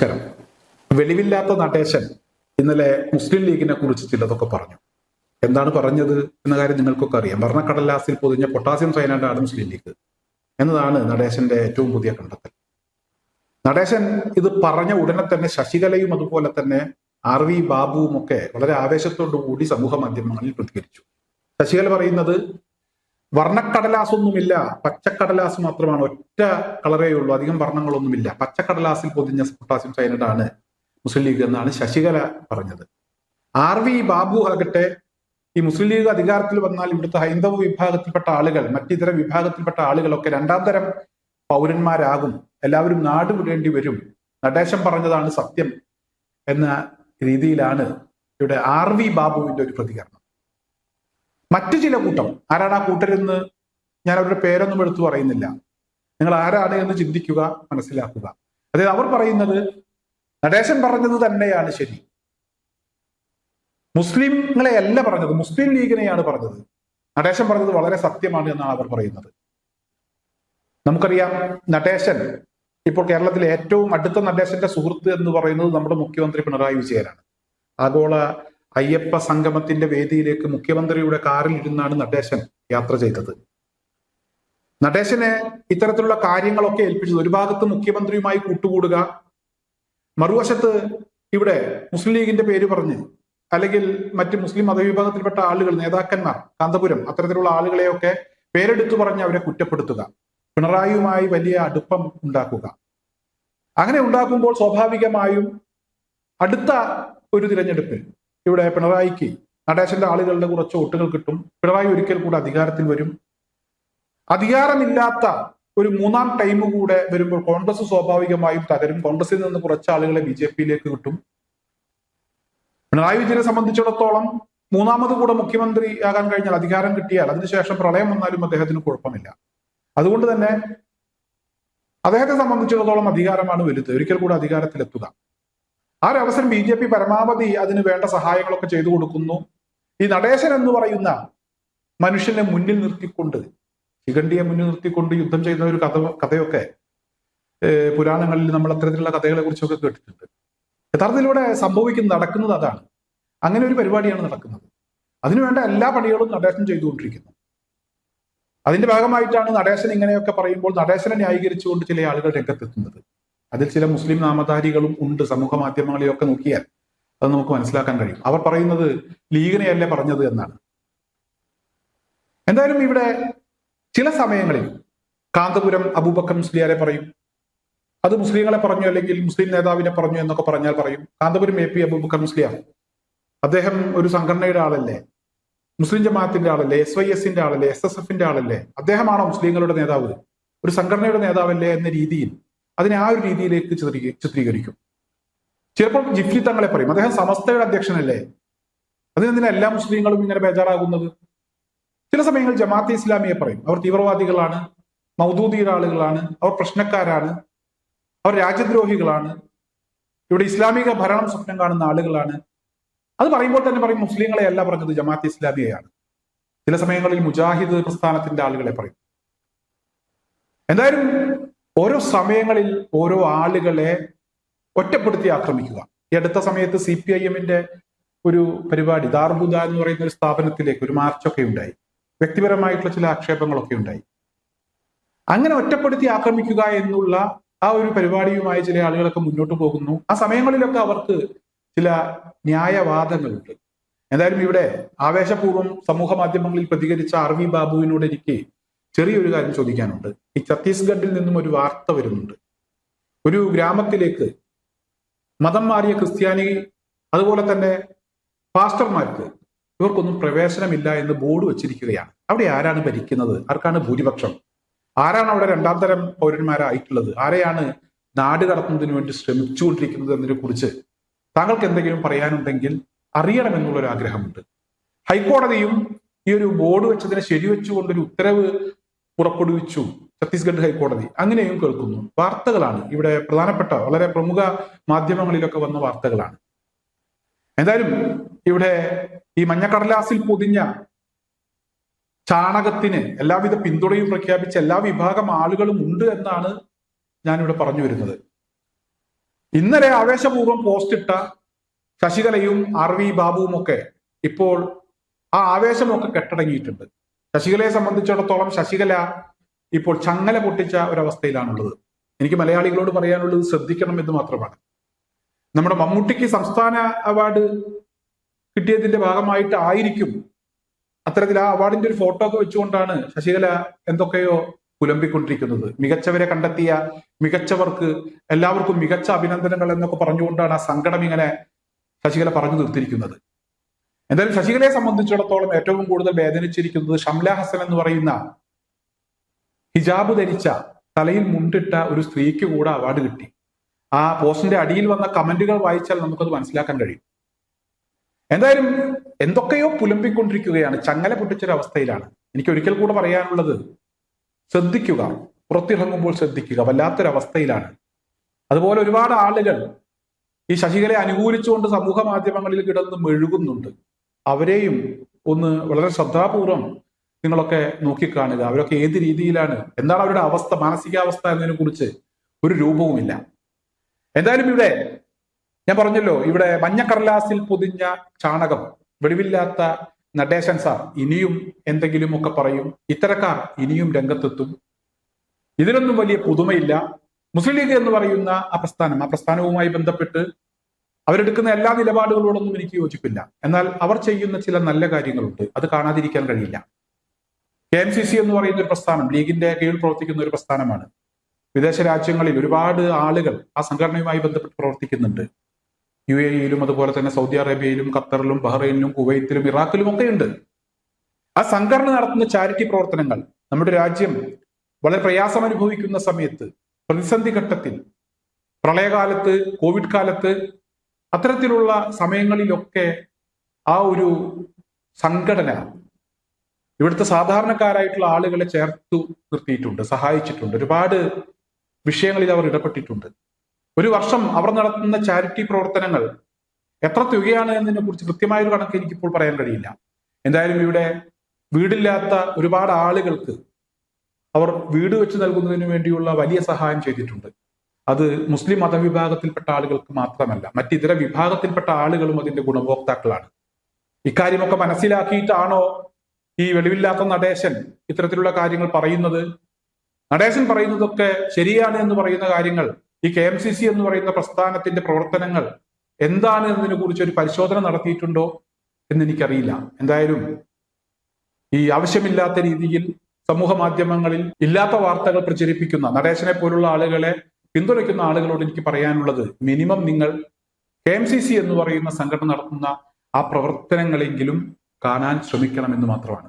നമസ്കാരം. വെളിവില്ലാത്ത നടേശൻ ഇന്നലെ മുസ്ലിം ലീഗിനെ കുറിച്ച് ചിലതൊക്കെ പറഞ്ഞു. എന്താണ് പറഞ്ഞത് എന്ന കാര്യം നിങ്ങൾക്കൊക്കെ അറിയാം. ഭരണക്കടലാസിൽ പൊതിഞ്ഞ പൊട്ടാസ്യം സൈനൈഡാണ് മുസ്ലിം ലീഗ് എന്നതാണ് നടേശന്റെ ഏറ്റവും പുതിയ കണ്ടെത്തൽ. നടേശൻ ഇത് പറഞ്ഞ ഉടനെ തന്നെ ശശികലയും അതുപോലെ തന്നെ ആർ വി ബാബുവും ഒക്കെ വളരെ ആവേശത്തോടു കൂടി സമൂഹ മാധ്യമങ്ങളിൽ പ്രതികരിച്ചു. ശശികല പറയുന്നത് വർണക്കടലാസൊന്നുമില്ല. പച്ചക്കടലാസ് മാത്രമാണ്. ഒറ്റ കളറേ ഉള്ളൂ. അധികം വർണങ്ങളൊന്നുമില്ല. പച്ചക്കടലാസിൽ പൊതിഞ്ഞ പൊട്ടാസ്യം സൈനൈഡാണ് മുസ്ലിം ലീഗ് എന്നാണ് ശശികല പറഞ്ഞത്. ആർ വി ബാബു ആകട്ടെ ഈ മുസ്ലിം ലീഗ് അധികാരത്തിൽ വന്നാൽ ഇവിടുത്തെ ഹൈന്ദവ വിഭാഗത്തിൽപ്പെട്ട ആളുകൾ മറ്റിതര വിഭാഗത്തിൽപ്പെട്ട ആളുകളൊക്കെ രണ്ടാം തരം പൗരന്മാരാകും. എല്ലാവരും നാട് വിടേണ്ടി വരും. നടേശം പറഞ്ഞതാണ് സത്യം എന്ന രീതിയിലാണ് ഇവിടെ ആർ വി ബാബുവിന്റെ ഒരു പ്രതികരണം. മറ്റു ചില കൂട്ടം. ആരാണ് ആ കൂട്ടരെന്ന് ഞാൻ അവരുടെ പേരൊന്നും എടുത്തു പറയുന്നില്ല. നിങ്ങൾ ആരാണ് എന്ന് ചിന്തിക്കുക മനസ്സിലാക്കുക. അതായത് അവർ പറയുന്നത് നടേശൻ പറഞ്ഞത് തന്നെയാണ് ശരി. മുസ്ലിങ്ങളെ അല്ല പറഞ്ഞത് മുസ്ലിം ലീഗിനെയാണ് പറഞ്ഞത്. നടേശൻ പറഞ്ഞത് വളരെ സത്യമാണ് എന്നാണ് അവർ പറയുന്നത്. നമുക്കറിയാം നടേശൻ ഇപ്പോൾ കേരളത്തിലെ ഏറ്റവും അടുത്ത നടേശന്റെ സുഹൃത്ത് എന്ന് പറയുന്നത് നമ്മുടെ മുഖ്യമന്ത്രി പിണറായി വിജയനാണ്. ആഗോള അയ്യപ്പ സംഗമത്തിന്റെ വേദിയിലേക്ക് മുഖ്യമന്ത്രിയുടെ കാറിൽ ഇരുന്നാണ് നടേശൻ യാത്ര ചെയ്തത്. നടേശനെ ഇത്തരത്തിലുള്ള കാര്യങ്ങളൊക്കെ ഏൽപ്പിച്ചത് ഒരു ഭാഗത്ത് മുഖ്യമന്ത്രിയുമായി കൂട്ടുകൂടുക മറുവശത്ത് ഇവിടെ മുസ്ലിം ലീഗിന്റെ പേര് പറഞ്ഞ് അല്ലെങ്കിൽ മറ്റ് മുസ്ലിം മതവിഭാഗത്തിൽപ്പെട്ട ആളുകൾ നേതാക്കന്മാർ കാന്തപുരം അത്തരത്തിലുള്ള ആളുകളെയൊക്കെ പേരെടുത്തു പറഞ്ഞ് അവരെ കുറ്റപ്പെടുത്തുക പിണറായിയുമായി വലിയ അടുപ്പം ഉണ്ടാക്കുക. അങ്ങനെ ഉണ്ടാക്കുമ്പോൾ സ്വാഭാവികമായും അടുത്ത ഒരു തിരഞ്ഞെടുപ്പിൽ ഇവിടെ പിണറായിക്ക് നടേശന്റെ ആളുകളുടെ കുറച്ച് വോട്ടുകൾ കിട്ടും. പിണറായി ഒരിക്കൽ കൂടെ അധികാരത്തിൽ വരും. അധികാരമില്ലാത്ത ഒരു മൂന്നാം ടൈം കൂടെ വരുമ്പോൾ കോൺഗ്രസ് സ്വാഭാവികമായും തകരും. കോൺഗ്രസിൽ നിന്ന് കുറച്ച് ആളുകളെ ബി ജെ പിയിലേക്ക് കിട്ടും. പിണറായി വിജയനെ സംബന്ധിച്ചിടത്തോളം മൂന്നാമത് കൂടെ മുഖ്യമന്ത്രി ആകാൻ കഴിഞ്ഞാൽ അധികാരം കിട്ടിയാൽ അതിനുശേഷം പ്രളയം വന്നാലും അദ്ദേഹത്തിന് കുഴപ്പമില്ല. അതുകൊണ്ട് തന്നെ അദ്ദേഹത്തെ സംബന്ധിച്ചിടത്തോളം അധികാരമാണ് വലുത്. ഒരിക്കൽ കൂടെ അധികാരത്തിലെത്തുക. ആ ഒരു അവസരം ബി ജെ പി പരമാവധി അതിന് വേണ്ട സഹായങ്ങളൊക്കെ ചെയ്തു കൊടുക്കുന്നു. ഈ നടേശൻ എന്ന് പറയുന്ന മനുഷ്യനെ മുന്നിൽ നിർത്തിക്കൊണ്ട് ശിഖണ്ഡിയെ മുന്നിൽ നിർത്തിക്കൊണ്ട് യുദ്ധം ചെയ്യുന്ന ഒരു കഥ കഥയൊക്കെ പുരാണങ്ങളിൽ നമ്മൾ അത്തരത്തിലുള്ള കഥകളെ കുറിച്ചൊക്കെ കേട്ടിട്ടുണ്ട്. യഥാർത്ഥത്തിലൂടെ സംഭവിക്കുന്നത് നടക്കുന്നത് അതാണ്. അങ്ങനെ ഒരു പരിപാടിയാണ് നടക്കുന്നത്. അതിനുവേണ്ട എല്ലാ പണികളും നടേശൻ ചെയ്തുകൊണ്ടിരിക്കുന്നു. അതിന്റെ ഭാഗമായിട്ടാണ് നടേശൻ ഇങ്ങനെയൊക്കെ പറയുമ്പോൾ നടേശനെ ന്യായീകരിച്ചുകൊണ്ട് ചില ആളുകൾ രംഗത്തെത്തുന്നത്. അതിൽ ചില മുസ്ലിം നാമധാരികളും ഉണ്ട് സമൂഹ മാധ്യമങ്ങളിലൊക്കെ നോക്കിയാൽ അത് നമുക്ക് മനസ്സിലാക്കാൻ കഴിയും. അവർ പറയുന്നത് ലീഗിനെയല്ലേ പറഞ്ഞത് എന്നാണ്. എന്തായാലും ഇവിടെ ചില സമയങ്ങളിൽ കാന്തപുരം അബൂബക്കർ മുസ്ലിയാരെ പറയും. അത് മുസ്ലിങ്ങളെ പറഞ്ഞു അല്ലെങ്കിൽ മുസ്ലിം നേതാവിനെ പറഞ്ഞു എന്നൊക്കെ പറഞ്ഞാൽ പറയും. Kanthapuram A P Aboobacker Musliyar. അദ്ദേഹം ഒരു സംഘടനയുടെ ആളല്ലേ? മുസ്ലിം ജമാഅത്തിന്റെ ആളല്ലേ? എസ് വൈ എസിന്റെ ആളല്ലേ? എസ് എസ് എഫിന്റെ ആളല്ലേ? അദ്ദേഹമാണോ മുസ്ലിങ്ങളുടെ നേതാവ്? ഒരു സംഘടനയുടെ നേതാവല്ലേ എന്ന രീതിയിൽ അതിനെ ആ ഒരു രീതിയിലേക്ക് ചിത്രീ ചിത്രീകരിക്കും. ചിലപ്പോൾ ജിഫ്ലി തങ്ങളെ പറയും അദ്ദേഹം സമസ്തയുടെ അധ്യക്ഷനല്ലേ? അതിനെന്തിനാ എല്ലാ മുസ്ലിങ്ങളും ഇങ്ങനെ ബേജാറാകുന്നത്? ചില സമയങ്ങളിൽ ജമാഅത്തെ ഇസ്ലാമിയെ പറയും അവർ തീവ്രവാദികളാണ് മൗദൂദിയുടെ ആളുകളാണ് അവർ പ്രശ്നക്കാരാണ് അവർ രാജ്യദ്രോഹികളാണ് ഇവിടെ ഇസ്ലാമിക ഭരണം സ്വപ്നം കാണുന്ന ആളുകളാണ്. അത് പറയുമ്പോൾ തന്നെ പറയും മുസ്ലിങ്ങളെ അല്ല പറഞ്ഞത് ജമാഅത്ത് ഇസ്ലാമിയെയാണ്. ചില സമയങ്ങളിൽ മുജാഹിദ് പ്രസ്ഥാനത്തിന്റെ ആളുകളെ പറയും. എന്തായാലും ഓരോ സമയങ്ങളിൽ ഓരോ ആളുകളെ ഒറ്റപ്പെടുത്തി ആക്രമിക്കുക. ഈ അടുത്ത സമയത്ത് സി പി ഐ എമ്മിന്റെ ഒരു പരിപാടി ദാർബുദ എന്ന് പറയുന്ന ഒരു സ്ഥാപനത്തിലേക്ക് ഒരു മാർച്ചൊക്കെ ഉണ്ടായി. വ്യക്തിപരമായിട്ടുള്ള ചില ആക്ഷേപങ്ങളൊക്കെ ഉണ്ടായി. അങ്ങനെ ഒറ്റപ്പെടുത്തി ആക്രമിക്കുക എന്നുള്ള ആ ഒരു പരിപാടിയുമായി ചില ആളുകളൊക്കെ മുന്നോട്ട് പോകുന്നു. ആ സമയങ്ങളിലൊക്കെ അവർക്ക് ചില ന്യായവാദങ്ങളുണ്ട്. എന്തായാലും ഇവിടെ ആവേശപൂർവം സമൂഹ മാധ്യമങ്ങളിൽ പ്രതികരിച്ച ആർ വി ബാബുവിനോട് എനിക്ക് ചെറിയൊരു കാര്യം ചോദിക്കാനുണ്ട്. ഈ ഛത്തീസ്ഗഡിൽ നിന്നും ഒരു വാർത്ത വരുന്നുണ്ട്. ഒരു ഗ്രാമത്തിലേക്ക് മതം മാറിയ ക്രിസ്ത്യാനി അതുപോലെ തന്നെ പാസ്റ്റർമാർക്ക് ഇവർക്കൊന്നും പ്രവേശനമില്ല എന്ന് ബോർഡ് വെച്ചിരിക്കുകയാണ്. അവിടെ ആരാണ് ഭരിക്കുന്നത്? ആർക്കാണ് ഭൂരിപക്ഷം? ആരാണ് അവിടെ രണ്ടാം തരം പൗരന്മാരായിട്ടുള്ളത്? ആരെയാണ് നാട് കടത്തുന്നതിന് വേണ്ടി ശ്രമിച്ചുകൊണ്ടിരിക്കുന്നത് എന്നതിനെ കുറിച്ച് താങ്കൾക്ക് എന്തെങ്കിലും പറയാനുണ്ടെങ്കിൽ അറിയണമെന്നുള്ളൊരു ആഗ്രഹമുണ്ട് ഹൈക്കോടതിയും ഈ ഒരു ബോർഡ് വെച്ചതിനെ ശരിവെച്ചുകൊണ്ടൊരു ഉത്തരവ് പുറപ്പെടുവിച്ചു. ഛത്തീസ്ഗഡ് ഹൈക്കോടതി. അങ്ങനെയും കേൾക്കുന്നു. വാർത്തകളാണ്. ഇവിടെ പ്രധാനപ്പെട്ട വളരെ പ്രമുഖ മാധ്യമങ്ങളിലൊക്കെ വന്ന വാർത്തകളാണ്. എന്തായാലും ഇവിടെ ഈ മഞ്ഞക്കടലാസിൽ പൊതിഞ്ഞ ചാണകത്തിന് എല്ലാവിധ പിന്തുണയും പ്രഖ്യാപിച്ച എല്ലാ വിഭാഗം ആളുകളും ഉണ്ട് എന്നാണ് ഞാനിവിടെ പറഞ്ഞു വരുന്നത്. ഇന്നലെ ആവേശപൂർവം പോസ്റ്റ് ഇട്ട ശശികലയും ആർ വി ബാബുവും ഒക്കെ ഇപ്പോൾ ആ ആവേശമൊക്കെ കെട്ടടങ്ങിയിട്ടുണ്ട്. ശശികലയെ സംബന്ധിച്ചിടത്തോളം ശശികല ഇപ്പോൾ ചങ്ങല പൊട്ടിച്ച ഒരവസ്ഥയിലാണുള്ളത്. എനിക്ക് മലയാളികളോട് പറയാനുള്ളത് ശ്രദ്ധിക്കണം എന്ന് മാത്രമാണ്. നമ്മുടെ മമ്മൂട്ടിക്ക് സംസ്ഥാന അവാർഡ് കിട്ടിയതിന്റെ ഭാഗമായിട്ട് ആയിരിക്കും അത്തരത്തിൽ ആ അവാർഡിന്റെ ഒരു ഫോട്ടോ ഒക്കെ വെച്ചുകൊണ്ടാണ് ശശികല എന്തൊക്കെയോ പുലമ്പിക്കൊണ്ടിരിക്കുന്നത് മികച്ചവരെ കണ്ടെത്തിയ മികച്ചവർക്ക് എല്ലാവർക്കും മികച്ച അഭിനന്ദനങ്ങൾ എന്നൊക്കെ പറഞ്ഞുകൊണ്ടാണ് ആ സങ്കടം ഇങ്ങനെ ശശികല പറഞ്ഞു നിർത്തിയിരിക്കുന്നത് എന്തായാലും ശശികലയെ സംബന്ധിച്ചിടത്തോളം ഏറ്റവും കൂടുതൽ വേദനിച്ചിരിക്കുന്നത് ഷംല ഹസൻ എന്ന് പറയുന്ന ഹിജാബ് ധരിച്ച തലയിൽ മുണ്ടിട്ട ഒരു സ്ത്രീക്ക് കൂടെ അവാർഡ് കിട്ടി. ആ പോസ്റ്റിന്റെ അടിയിൽ വന്ന കമന്റുകൾ വായിച്ചാൽ നമുക്കത് മനസ്സിലാക്കാൻ കഴിയും. എന്തായാലും എന്തൊക്കെയോ പുലമ്പിക്കൊണ്ടിരിക്കുകയാണ്. ചങ്ങല പൊട്ടിച്ചൊരവസ്ഥയിലാണ്. എനിക്ക് ഒരിക്കൽ കൂടെ പറയാനുള്ളത് ശ്രദ്ധിക്കുക. പുറത്തിറങ്ങുമ്പോൾ ശ്രദ്ധിക്കുക. വല്ലാത്തൊരവസ്ഥയിലാണ്. അതുപോലെ ഒരുപാട് ആളുകൾ ഈ ശശികലയെ അനുകൂലിച്ചുകൊണ്ട് സമൂഹ മാധ്യമങ്ങളിൽ കിടന്ന് മെഴുകുന്നുണ്ട്. അവരെയും ഒന്ന് വളരെ ശ്രദ്ധാപൂർവം നിങ്ങളൊക്കെ നോക്കിക്കാണുക അവരൊക്കെ ഏത് രീതിയിലാണ് എന്താണ് അവരുടെ അവസ്ഥ മാനസികാവസ്ഥ എന്നതിനെ കുറിച്ച് ഒരു രൂപവുമില്ല. എന്തായാലും ഇവിടെ ഞാൻ പറഞ്ഞല്ലോ ഇവിടെ മഞ്ഞക്കടലാസിൽ പൊതിഞ്ഞ ചാണകം വെളിവില്ലാത്ത നടേശൻ സാർ ഇനിയും എന്തെങ്കിലും ഒക്കെ പറയും. ഇത്തരക്കാർ ഇനിയും രംഗത്തെത്തും. ഇതിനൊന്നും വലിയ പുതുമയില്ല. മുസ്ലിം ലീഗ് എന്ന് പറയുന്ന ആ പ്രസ്ഥാനം ആ പ്രസ്ഥാനവുമായി ബന്ധപ്പെട്ട് അവരെടുക്കുന്ന എല്ലാ നിലപാടുകളോടൊന്നും എനിക്ക് യോജിപ്പില്ല. എന്നാൽ അവർ ചെയ്യുന്ന ചില നല്ല കാര്യങ്ങളുണ്ട്. അത് കാണാതിരിക്കാൻ കഴിയില്ല. കെ എം സി സി എന്ന് പറയുന്ന ഒരു പ്രസ്ഥാനം ലീഗിന്റെ കീഴിൽ പ്രവർത്തിക്കുന്ന ഒരു പ്രസ്ഥാനമാണ്. വിദേശ രാജ്യങ്ങളിൽ ഒരുപാട് ആളുകൾ ആ സംഘടനയുമായി ബന്ധപ്പെട്ട് പ്രവർത്തിക്കുന്നുണ്ട്. യു എ ഇയിലും അതുപോലെ തന്നെ സൗദി അറേബ്യയിലും ഖത്തറിലും ബഹ്റൈനിലും കുവൈത്തിലും ഇറാഖിലും ഒക്കെ ഉണ്ട് ആ സംഘടന നടത്തുന്ന ചാരിറ്റി പ്രവർത്തനങ്ങൾ നമ്മുടെ രാജ്യം വളരെ പ്രയാസം അനുഭവിക്കുന്ന സമയത്ത് പ്രതിസന്ധി ഘട്ടത്തിൽ പ്രളയകാലത്ത് കോവിഡ് കാലത്ത് അത്തരത്തിലുള്ള സമയങ്ങളിലൊക്കെ ആ ഒരു സംഘടന ഇവിടുത്തെ സാധാരണക്കാരായിട്ടുള്ള ആളുകളെ ചേർത്തു നിർത്തിയിട്ടുണ്ട് സഹായിച്ചിട്ടുണ്ട്. ഒരുപാട് വിഷയങ്ങളിൽ അവർ ഇടപെട്ടിട്ടുണ്ട്. ഒരു വർഷം അവർ നടത്തുന്ന ചാരിറ്റി പ്രവർത്തനങ്ങൾ എത്ര തുകയാണ് എന്നതിനെ കുറിച്ച് കൃത്യമായൊരു കണക്ക് എനിക്കിപ്പോൾ പറയാൻ കഴിയില്ല. എന്തായാലും ഇവിടെ വീടില്ലാത്ത ഒരുപാട് ആളുകൾക്ക് അവർ വീട് വെച്ച് നൽകുന്നതിന് വേണ്ടിയുള്ള വലിയ സഹായം ചെയ്തിട്ടുണ്ട്. അത് മുസ്ലിം മതവിഭാഗത്തിൽപ്പെട്ട ആളുകൾക്ക് മാത്രമല്ല മറ്റിതര വിഭാഗത്തിൽപ്പെട്ട ആളുകളും അതിന്റെ ഗുണഭോക്താക്കളാണ്. ഇക്കാര്യമൊക്കെ മനസ്സിലാക്കിയിട്ടാണോ ഈ വെളിവില്ലാത്ത നടേശൻ ഇത്തരത്തിലുള്ള കാര്യങ്ങൾ പറയുന്നത്? നടേശൻ പറയുന്നതൊക്കെ ശരിയാണ് എന്ന് പറയുന്ന കാര്യങ്ങൾ ഈ കെ എം സി സി എന്ന് പറയുന്ന പ്രസ്ഥാനത്തിന്റെ പ്രവർത്തനങ്ങൾ എന്താണ് എന്നതിനെ കുറിച്ച് ഒരു പരിശോധന നടത്തിയിട്ടുണ്ടോ എന്ന് എനിക്കറിയില്ല എന്തായാലും ഈ ആവശ്യമില്ലാത്ത രീതിയിൽ സമൂഹ മാധ്യമങ്ങളിൽ ഇല്ലാത്ത വാർത്തകൾ പ്രചരിപ്പിക്കുന്ന നടേശനെ പോലുള്ള ആളുകളെ പിന്തുണയ്ക്കുന്ന ആളുകളോട് എനിക്ക് പറയാനുള്ളത് മിനിമം നിങ്ങൾ കെ എം സി സി എന്ന് പറയുന്ന സംഘടന നടത്തുന്ന ആ പ്രവർത്തനങ്ങളെങ്കിലും കാണാൻ ശ്രമിക്കണം ശ്രമിക്കണമെന്ന് മാത്രമാണ്.